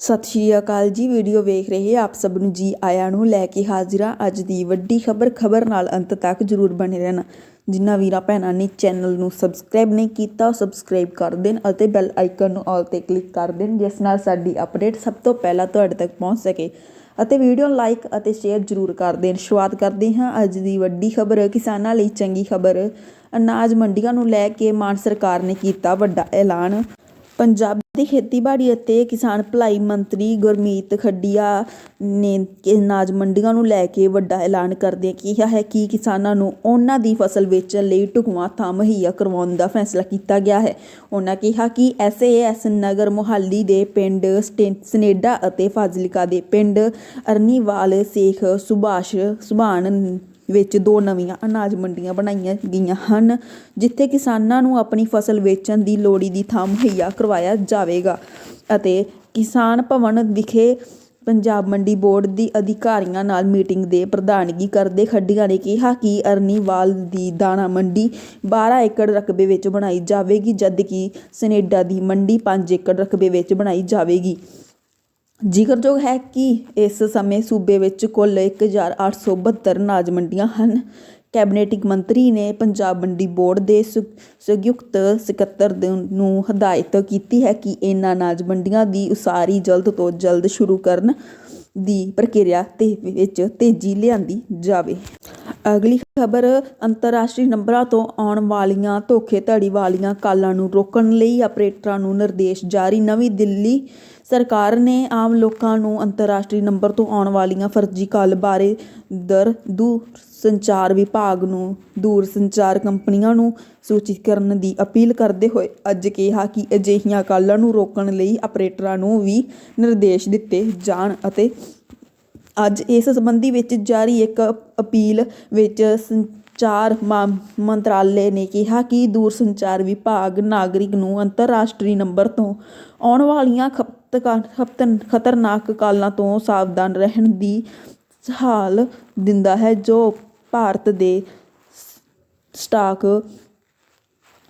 ਸਤਿ ਸ਼੍ਰੀ ਅਕਾਲ ਜੀ, ਵੀਡੀਓ ਵੇਖ ਰਹੇ ਆਪ ਸਭ ਨੂੰ ਜੀ ਆਇਆਂ ਨੂੰ ਲੈ ਕੇ ਹਾਜ਼ਰਾਂ ਅੱਜ ਦੀ ਵੱਡੀ ਖਬਰ ਖਬਰ ਨਾਲ ਅੰਤ ਤੱਕ ਜਰੂਰ ਬਣੇ ਰਹਿਣਾ। ਜਿਨ੍ਹਾਂ ਵੀਰਾਂ ਭੈਣਾਂ ਨੇ ਚੈਨਲ ਨੂੰ ਸਬਸਕ੍ਰਾਈਬ ਨਹੀਂ ਕੀਤਾ, ਉਹ ਸਬਸਕ੍ਰਾਈਬ ਕਰ ਦੇਣ ਅਤੇ ਬੈਲ ਆਈਕਨ ਨੂੰ ਆਲ ਤੇ ਕਲਿੱਕ ਕਰ ਦੇਣ, ਜਿਸ ਨਾਲ ਸਾਡੀ ਅਪਡੇਟ ਸਭ ਤੋਂ ਪਹਿਲਾਂ ਤੁਹਾਡੇ ਤੱਕ ਪਹੁੰਚ ਸਕੇ। ਅਤੇ ਵੀਡੀਓ ਨੂੰ ਲਾਈਕ ਅਤੇ ਸ਼ੇਅਰ ਜਰੂਰ ਕਰ ਦੇਣ। ਸ਼ੁਰੂਆਤ ਕਰਦੇ ਹਾਂ ਅੱਜ ਦੀ ਵੱਡੀ ਖਬਰ। ਕਿਸਾਨਾਂ ਲਈ ਚੰਗੀ ਖਬਰ। ਅਨਾਜ ਮੰਡੀਆਂ ਨੂੰ ਲੈ ਕੇ ਮਾਨ ਸਰਕਾਰ ਨੇ ਕੀਤਾ ਵੱਡਾ ਐਲਾਨ। ਪੰਜਾਬ ਦੇ ਖੇਤੀਬਾੜੀ ਅਤੇ ਕਿਸਾਨ ਭਲਾਈ ਮੰਤਰੀ ਗੁਰਮੀਤ ਖੱਡੀਆ ਨੇ ਅਨਾਜ ਮੰਡੀਆਂ ਨੂੰ ਲੈ ਕੇ ਵੱਡਾ ਐਲਾਨ ਕਰਦਿਆਂ ਕਿਹਾ ਹੈ ਕਿ ਕਿਸਾਨਾਂ ਨੂੰ ਉਹਨਾਂ ਦੀ ਫਸਲ ਵੇਚਣ ਲਈ ਢੁਕਵਾਂ ਥਾਂ ਮੁਹੱਈਆ ਕਰਵਾਉਣ ਦਾ ਫੈਸਲਾ ਕੀਤਾ ਗਿਆ ਹੈ। ਉਹਨਾਂ ਕਿਹਾ ਕਿ ਐਸਏਐਸ ਨਗਰ ਮੁਹਾਲੀ ਦੇ ਪਿੰਡ ਸਟੇ- ਸਨੇਡਾ ਅਤੇ ਫਾਜ਼ਿਲਕਾ ਦੇ ਪਿੰਡ ਅਰਨੀਵਾਲ ਸੇਖ ਸੁਭਾਸ਼ ਸੁਭਾਨ ਵਿੱਚ ਦੋ ਨਵੀਆਂ ਅਨਾਜ ਮੰਡੀਆਂ ਬਣਾਈਆਂ ਗਈਆਂ ਹਨ, ਜਿੱਥੇ ਕਿਸਾਨਾਂ ਨੂੰ ਆਪਣੀ ਫਸਲ ਵੇਚਣ ਦੀ ਲੋੜੀ ਦੀ ਥਾਂ ਮੁਹੱਈਆ ਕਰਵਾਇਆ ਜਾਵੇਗਾ ਅਤੇ ਕਿਸਾਨ ਭਵਨ ਵਿਖੇ ਪੰਜਾਬ ਮੰਡੀ ਬੋਰਡ ਦੀ ਅਧਿਕਾਰੀਆਂ ਨਾਲ ਮੀਟਿੰਗ ਦੇ ਪ੍ਰਧਾਨਗੀ ਕਰਦੇ ਖੱਡੀਆਂ ਨੇ ਕਿਹਾ ਕਿ ਅਰਨੀਵਾਲ ਦੀ ਦਾਣਾ ਮੰਡੀ 12 ਏਕੜ ਰਕਬੇ ਵਿੱਚ ਬਣਾਈ ਜਾਵੇਗੀ, ਜਦਕਿ ਸਨੇਡਾ ਦੀ ਮੰਡੀ 5 ਏਕੜ ਰਕਬੇ ਵਿੱਚ ਬਣਾਈ ਜਾਵੇਗੀ। ਜ਼ਿਕਰਯੋਗ ਹੈ ਕਿ ਇਸ ਸਮੇਂ ਸੂਬੇ ਵਿੱਚ ਕੁੱਲ 1872 ਅਨਾਜ ਮੰਡੀਆਂ ਹਨ। ਕੈਬਨਿਟ ਮੰਤਰੀ ਨੇ ਪੰਜਾਬ ਮੰਡੀ ਬੋਰਡ ਦੇ ਸੁ- ਸੰਯੁਕਤ ਸਕੱਤਰ ਨੂੰ ਹਦਾਇਤ ਕੀਤੀ ਹੈ ਕਿ ਇਹਨਾਂ ਅਨਾਜ ਮੰਡੀਆਂ ਦੀ ਉਸਾਰੀ ਜਲਦ ਤੋਂ ਜਲਦ ਸ਼ੁਰੂ ਕਰਨ ਦੀ ਪ੍ਰਕਿਰਿਆ ਤੇ ਵਿੱਚ ਤੇਜ਼ੀ ਲਿਆਂਦੀ ਜਾਵੇ। ਅਗਲੀ ਖਬਰ, ਅੰਤਰਰਾਸ਼ਟਰੀ ਨੰਬਰਾਂ ਤੋਂ ਆਉਣ ਵਾਲੀਆਂ ਧੋਖੇਧੜੀ ਵਾਲੀਆਂ ਕਾਲਾਂ ਨੂੰ ਰੋਕਣ ਲਈ ਆਪਰੇਟਰਾਂ ਨੂੰ ਨਿਰਦੇਸ਼ ਜਾਰੀ। ਨਵੀਂ ਦਿੱਲੀ ਸਰਕਾਰ ਨੇ ਆਮ ਲੋਕਾਂ ਨੂੰ ਅੰਤਰਰਾਸ਼ਟਰੀ ਨੰਬਰ ਤੋਂ ਆਉਣ ਵਾਲੀਆਂ ਫਰਜ਼ੀ ਕਾਲ ਬਾਰੇ ਦਰ ਦੂਰ ਸੰਚਾਰ ਵਿਭਾਗ ਨੂੰ ਦੂਰ ਸੰਚਾਰ ਕੰਪਨੀਆਂ ਨੂੰ ਸੂਚਿਤ ਕਰਨ ਦੀ ਅਪੀਲ ਕਰਦੇ ਹੋਏ ਅੱਜ ਕਿਹਾ ਕਿ ਅਜਿਹੀਆਂ ਕਾਲਾਂ ਨੂੰ ਰੋਕਣ ਲਈ ਆਪਰੇਟਰਾਂ ਨੂੰ ਵੀ ਨਿਰਦੇਸ਼ ਦਿੱਤੇ ਜਾਣ ਅਤੇ ਅੱਜ ਇਸ ਸੰਬੰਧੀ ਵਿੱਚ ਜਾਰੀ ਇੱਕ ਅਪੀਲ ਵਿੱਚ ਸੰਚਾਰ ਮਾ- ਮੰਤਰਾਲੇ ਨੇ ਕਿਹਾ ਕਿ ਦੂਰਸੰਚਾਰ ਵਿਭਾਗ ਨਾਗਰਿਕ ਨੂੰ ਅੰਤਰਰਾਸ਼ਟਰੀ ਨੰਬਰ ਤੋਂ ਆਉਣ ਵਾਲੀਆਂ ਖਪਤਕਾ- ਖਪਤਨ, ਖਤਰਨਾਕ ਕਾਲਾਂ ਤੋਂ ਸਾਵਧਾਨ ਰਹਿਣ ਦੀ ਸਹਾਲ ਦਿੰਦਾ ਹੈ, ਜੋ ਭਾਰਤ ਦੇ ਸਟਾਕ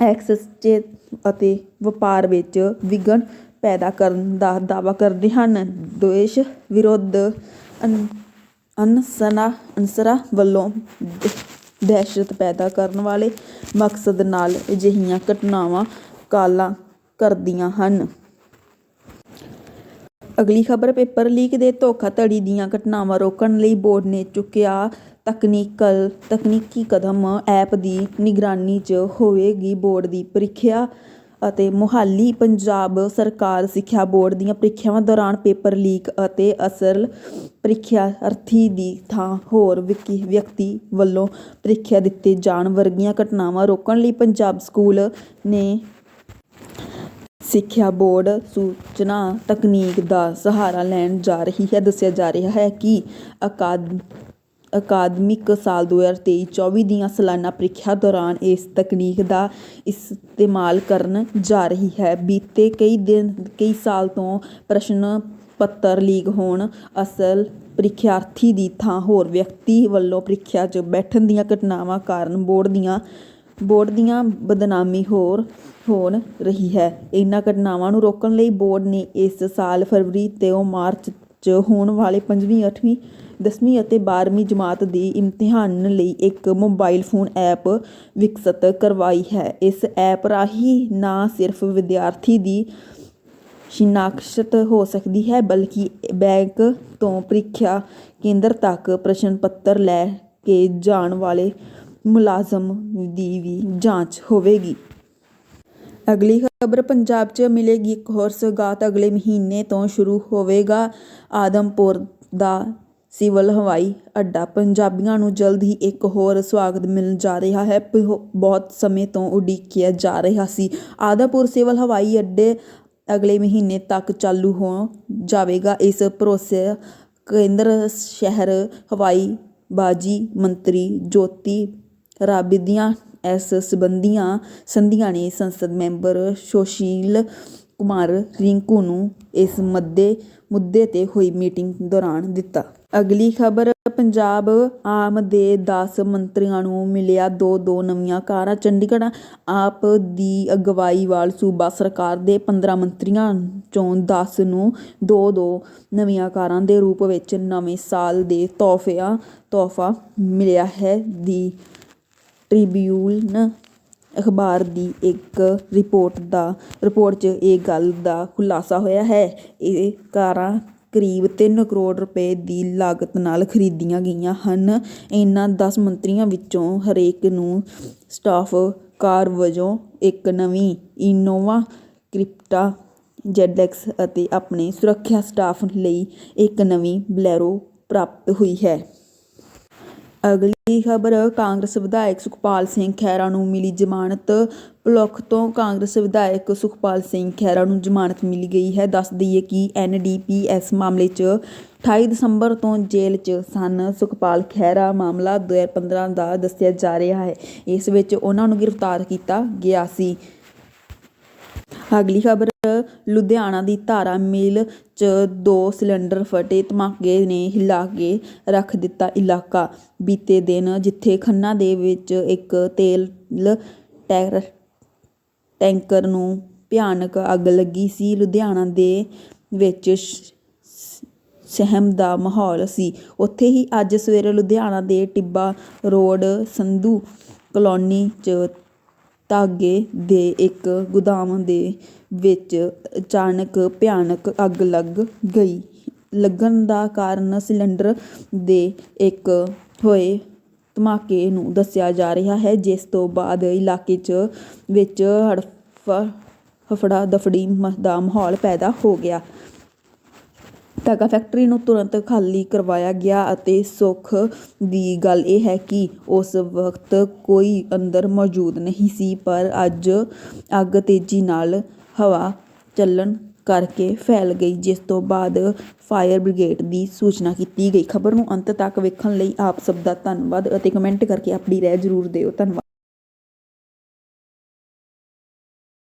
ਐਕਸਚੇਂਜ ਅਤੇ ਵਪਾਰ ਵਿੱਚ ਵਿਘਨ ਪੈਦਾ ਕਰਨ ਦਾ ਦਾਅਵਾ ਕਰਦੇ ਹਨ। ਦੇਸ਼ ਵਿਰੁੱਧ ਅਨ- ਅਨਸਨਾ, ਅਨਸਰਾਂ ਵੱਲੋਂ ਦਹਿਸ਼ਤ ਪੈਦਾ ਕਰਨ ਵਾਲੇ ਮਕਸਦ ਨਾਲ ਅਜਿਹੀਆਂ ਘਟਨਾਵਾਂ ਕਾਲਾਂ ਕਰਦੀਆਂ ਹਨ। ਅਗਲੀ ਖਬਰ, ਪੇਪਰ ਲੀਕ ਦੇ ਧੋਖਾਧੜੀ ਦੀਆਂ ਘਟਨਾਵਾਂ ਰੋਕਣ ਲਈ ਬੋਰਡ ਨੇ ਚੁੱਕਿਆ ਤਕਨੀਕਲ, ਤਕਨੀਕੀ ਕਦਮ ਐਪ ਦੀ ਨਿਗਰਾਨੀ 'ਚ ਹੋਵੇਗੀ ਬੋਰਡ ਦੀ ਪ੍ਰੀਖਿਆ। ਅਤੇ ਮੁਹਾਲੀ ਪੰਜਾਬ ਸਰਕਾਰ ਸਿੱਖਿਆ ਬੋਰਡ ਦੀਆਂ ਪ੍ਰੀਖਿਆਵਾਂ ਦੌਰਾਨ ਪੇਪਰ ਲੀਕ ਅਤੇ ਅਸਲ ਪ੍ਰੀਖਿਆਰਥੀ ਦੀ ਥਾਂ ਹੋਰ ਵਿਕੀ ਵਿਅਕਤੀ ਵੱਲੋਂ ਪ੍ਰੀਖਿਆ ਦਿੱਤੇ ਜਾਣ ਵਰਗੀਆਂ ਘਟਨਾਵਾਂ ਰੋਕਣ ਲਈ ਪੰਜਾਬ ਸਕੂਲ ਨੇ ਸਿੱਖਿਆ ਬੋਰਡ ਸੂਚਨਾ ਤਕਨੀਕ ਦਾ ਸਹਾਰਾ ਲੈਣ ਜਾ ਰਹੀ ਹੈ। ਦੱਸਿਆ ਜਾ ਰਿਹਾ ਹੈ ਕਿ ਅਕਾਦ ਅਕਾਦਮਿਕ ਸਾਲ 2023-24 ਦੀਆਂ ਸਾਲਾਨਾ ਪ੍ਰੀਖਿਆ ਦੌਰਾਨ ਇਸ ਤਕਨੀਕ ਦਾ ਇਸਤੇਮਾਲ ਕਰਨ ਜਾ ਰਹੀ ਹੈ। ਬੀਤੇ ਕਈ ਦਿਨ, ਕਈ ਸਾਲ ਤੋਂ ਪ੍ਰਸ਼ਨ ਪੱਤਰ ਲੀਕ ਹੋਣ ਅਸਲ ਪ੍ਰੀਖਿਆਰਥੀ ਦੀ ਥਾਂ ਹੋਰ ਵਿਅਕਤੀ ਵੱਲੋਂ ਪ੍ਰੀਖਿਆ 'ਚ ਬੈਠਣ ਦੀਆਂ ਘਟਨਾਵਾਂ ਕਾਰਨ ਬੋਰਡ ਦੀਆਂ ਬੋਰਡ ਦੀਆਂ ਬਦਨਾਮੀ ਹੋਰ ਹੋਣ ਰਹੀ ਹੈ। ਇਹਨਾਂ ਘਟਨਾਵਾਂ ਨੂੰ ਰੋਕਣ ਲਈ ਬੋਰਡ ਨੇ ਇਸ ਸਾਲ ਫਰਵਰੀ ਤੇ ਮਾਰਚ 'ਚ ਹੋਣ ਵਾਲੇ 5ਵੀਂ 8ਵੀਂ 10ਵੀਂ ਅਤੇ 12ਵੀਂ ਜਮਾਤ ਦੀ ਇਮਤਿਹਾਨ ਲਈ ਇੱਕ ਮੋਬਾਈਲ ਫੋਨ ਐਪ ਵਿਕਸਤ ਕਰਵਾਈ ਹੈ। ਇਸ ਐਪ ਰਾਹੀਂ ਨਾ ਸਿਰਫ ਵਿਦਿਆਰਥੀ ਦੀ ਸ਼ਿਨਾਖਤ ਹੋ ਸਕਦੀ ਹੈ, ਬਲਕਿ ਬੈਂਕ ਤੋਂ ਪ੍ਰੀਖਿਆ ਕੇਂਦਰ ਤੱਕ ਪ੍ਰਸ਼ਨ ਪੱਤਰ ਲੈ ਕੇ ਜਾਣ ਵਾਲੇ ਮੁਲਾਜ਼ਮ ਦੀ ਵੀ ਜਾਂਚ ਹੋਵੇਗੀ। ਅਗਲੀ ਖਬਰ ਪੰਜਾਬ 'ਚ ਮਿਲੇਗੀ ਇੱਕ ਹੋਰ ਸੌਗਾਤ। ਅਗਲੇ ਮਹੀਨੇ ਤੋਂ ਸ਼ੁਰੂ ਹੋਵੇਗਾ ਆਦਮਪੁਰ ਦਾ ਸਿਵਲ ਹਵਾਈ ਅੱਡਾ। ਪੰਜਾਬੀਆਂ ਨੂੰ ਜਲਦ ਹੀ ਇੱਕ ਹੋਰ ਸੁਆਗਤ ਮਿਲਣ ਜਾ ਰਿਹਾ ਹੈ। ਪ- ਬਹੁਤ ਸਮੇਂ ਤੋਂ ਉਡੀਕਿਆ ਜਾ ਰਿਹਾ ਸੀ। ਆਦਮਪੁਰ ਸਿਵਲ ਹਵਾਈ ਅੱਡੇ ਅਗਲੇ ਮਹੀਨੇ ਤੱਕ ਚਾਲੂ ਹੋ ਜਾਵੇਗਾ। ਇਸ ਭਰੋਸੇ ਕੇਂਦਰ ਸ਼ਹਿਰ ਹਵਾਈ ਬਾਜੀ ਮੰਤਰੀ ਜੋਤੀ ਰਾਬਿੰਦੀਆਂ ਇਸ ਸੰਬੰਧੀਆਂ ਸੰਧੀਆਂ ਨੇ ਸੰਸਦ ਮੈਂਬਰ ਸੁਸ਼ੀਲ ਕੁਮਾਰ ਰਿੰਕੂ ਨੂੰ ਇਸ ਮੱਦੇ, ਮੁੱਦੇ ਤੇ ਹੋਈ ਮੀਟਿੰਗ ਦੌਰਾਨ ਦਿੱਤਾ। ਅਗਲੀ ਖਬਰ, ਪੰਜਾਬ ਆਮ ਦੇ 10 ਮੰਤਰੀਆਂ ਨੂੰ ਮਿਲਿਆ ਦੋ ਦੋ ਨਵੀਆਂ ਕਾਰਾਂ। ਚੰਡੀਗੜ੍ਹ ਆਪ ਦੀ ਅਗਵਾਈ ਵਾਲ ਸੂਬਾ ਸਰਕਾਰ ਦੇ 15 ਮੰਤਰੀਆਂ ਚੋਂ 10 ਨੂੰ ਦੋ ਦੋ ਨਵੀਆਂ ਕਾਰਾਂ ਦੇ ਰੂਪ ਵਿੱਚ ਨਵੇਂ ਸਾਲ ਦੇ ਤੋਹਫਿਆਂ, ਤੋਹਫਾ ਮਿਲਿਆ ਹੈ ਦੀ ਟ੍ਰਿਬਿਊਨ ਅਖਬਾਰ ਦੀ ਇੱਕ ਰਿਪੋਰਟ ਦਾ, ਰਿਪੋਰਟ 'ਚ ਇਹ ਗੱਲ ਦਾ ਖੁਲਾਸਾ ਹੋਇਆ ਹੈ। ਇਹ ਕਾਰਾਂ ਕਰੀਬ ਤਿੰਨ ਕਰੋੜ ਰੁਪਏ ਦੀ ਲਾਗਤ ਨਾਲ ਖਰੀਦੀਆਂ ਗਈਆਂ ਹਨ। ਇਹਨਾਂ ਦਸ ਮੰਤਰੀਆਂ ਵਿੱਚੋਂ ਹਰੇਕ ਨੂੰ ਸਟਾਫ ਕਾਰ ਵਜੋਂ ਇੱਕ ਨਵੀਂ ਇਨੋਵਾ, ਕ੍ਰਿਪਟਾ, ਜ਼ੈਡਐਕਸ ਅਤੇ ਆਪਣੇ ਸੁਰੱਖਿਆ ਸਟਾਫ ਲਈ ਇੱਕ ਨਵੀਂ ਬਲੈਰੋ ਪ੍ਰਾਪਤ ਹੋਈ ਹੈ। ਅਗਲੀ ਖਬਰ, ਕਾਂਗਰਸ ਵਿਧਾਇਕ ਸੁਖਪਾਲ ਸਿੰਘ ਖਹਿਰਾ ਨੂੰ ਮਿਲੀ ਜ਼ਮਾਨਤ। ਭਲੁੱਖ ਤੋਂ ਕਾਂਗਰਸ ਵਿਧਾਇਕ ਸੁਖਪਾਲ ਸਿੰਘ ਖਹਿਰਾ ਨੂੰ ਜ਼ਮਾਨਤ ਮਿਲ ਗਈ ਹੈ। ਦੱਸ ਦਈਏ ਕਿ ਐਨਡੀਪੀਐਸ ਮਾਮਲੇ 'ਚ 28 ਦਸੰਬਰ ਤੋਂ ਜੇਲ੍ਹ 'ਚ ਸਨ। ਸੁਖਪਾਲ ਖਹਿਰਾ ਮਾਮਲਾ 2015 ਦਾ ਦੱਸਿਆ ਜਾ ਰਿਹਾ ਹੈ। ਇਸ ਵਿੱਚ ਉਹਨਾਂ ਨੂੰ ਗ੍ਰਿਫਤਾਰ ਕੀਤਾ ਗਿਆ ਸੀ। ਅਗਲੀ ਖਬਰ, ਲੁਧਿਆਣਾ ਦੀ ਧਾਰਾ ਮਿਲ 'ਚ ਦੋ ਸਿਲੰਡਰ ਫਟੇ, ਧਮਾਕੇ ਨੇ ਹਿਲਾ ਕੇ ਰੱਖ ਦਿੱਤਾ ਇਲਾਕਾ। ਬੀਤੇ ਦਿਨ ਜਿੱਥੇ ਖੰਨਾ ਦੇ ਵਿੱਚ ਇੱਕ ਤੇਲ ਟੈਰ, ਟੈਂਕਰ ਨੂੰ ਭਿਆਨਕ ਅੱਗ ਲੱਗੀ ਸੀ, ਲੁਧਿਆਣਾ ਦੇ ਵਿੱਚ ਸਹਿਮ ਦਾ ਮਾਹੌਲ ਸੀ। ਉੱਥੇ ਹੀ ਅੱਜ ਸਵੇਰੇ ਲੁਧਿਆਣਾ ਦੇ ਟਿੱਬਾ ਰੋਡ ਸੰਧੂ ਕਲੋਨੀ 'ਚ ਧਾਗੇ ਦੇ ਇੱਕ ਗੋਦਾਮ ਦੇ ਵਿੱਚ ਅਚਾਨਕ ਭਿਆਨਕ ਅੱਗ ਲੱਗ ਗਈ। ਲੱਗਣ ਦਾ ਕਾਰਨ ਸਿਲੰਡਰ ਦੇ ਇੱਕ ਹੋਏ ਧਮਾਕੇ ਨੂੰ ਦੱਸਿਆ ਜਾ ਰਿਹਾ ਹੈ, ਜਿਸ ਤੋਂ ਬਾਅਦ ਇਲਾਕੇ 'ਚ ਵਿੱਚ ਹੜਫ ਹਫੜਾ ਦਫੜੀ ਮ- ਦਾ ਮਾਹੌਲ ਪੈਦਾ ਹੋ ਗਿਆ। ਧਾਗਾ ਫੈਕਟਰੀ ਨੂੰ ਤੁਰੰਤ ਖਾਲੀ ਕਰਵਾਇਆ ਗਿਆ ਅਤੇ ਸੁੱਖ ਦੀ ਗੱਲ ਇਹ ਹੈ ਕਿ ਉਸ ਵਕਤ ਕੋਈ ਅੰਦਰ ਮੌਜੂਦ ਨਹੀਂ ਸੀ, ਪਰ ਅੱਜ ਅੱਗ ਤੇਜ਼ੀ ਨਾਲ ਹਵਾ ਚੱਲਣ ਕਰਕੇ ਫੈਲ ਗਈ, ਜਿਸ ਤੋਂ ਬਾਅਦ ਫਾਇਰ ਬ੍ਰਿਗੇਡ ਦੀ ਸੂਚਨਾ ਕੀਤੀ ਗਈ। ਖਬਰ ਨੂੰ ਅੰਤ ਤੱਕ ਵੇਖਣ ਲਈ ਆਪ ਸਭ ਦਾ ਧੰਨਵਾਦ ਅਤੇ ਕਮੈਂਟ ਕਰਕੇ ਆਪਣੀ ਰਾਏ ਜ਼ਰੂਰ ਦਿਓ। ਧੰਨਵਾਦ।